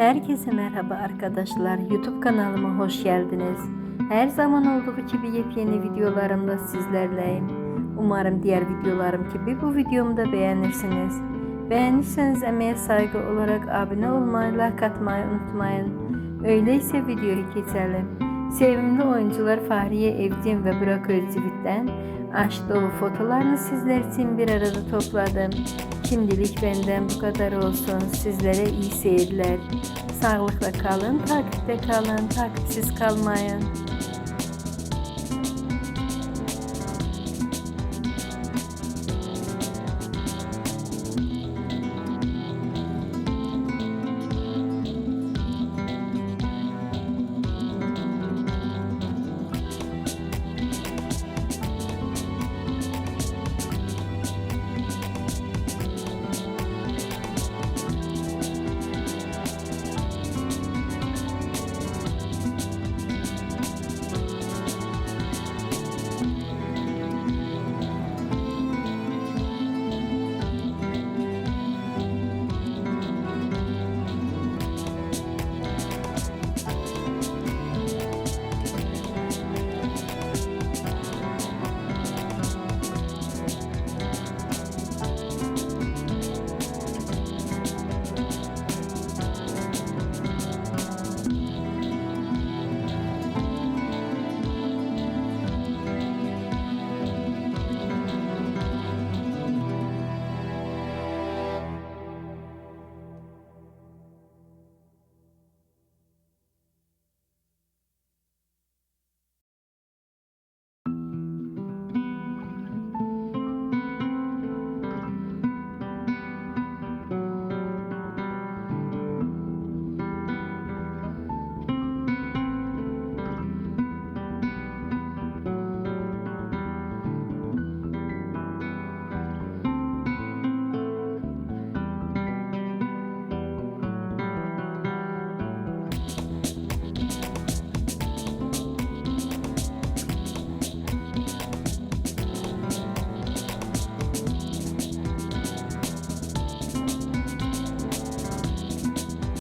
Herkese merhaba arkadaşlar. YouTube kanalıma hoş geldiniz. Her zaman olduğu gibi yepyeni videolarımda sizlerleyim. Umarım diğer videolarım gibi bu videomu da beğenirsiniz. Beğenirseniz emeğe saygı olarak abone olmayı, like atmayı unutmayın. Öyleyse videoyu geçelim. Sevimli oyuncular Fahriye Evcin ve Burak Özcivit'ten aşk dolu fotolarını sizler için bir arada topladım. Şimdilik benden bu kadar olsun. Sizlere iyi seyirler. Sağlıkla kalın, takipte kalın, takipsiz kalmayın.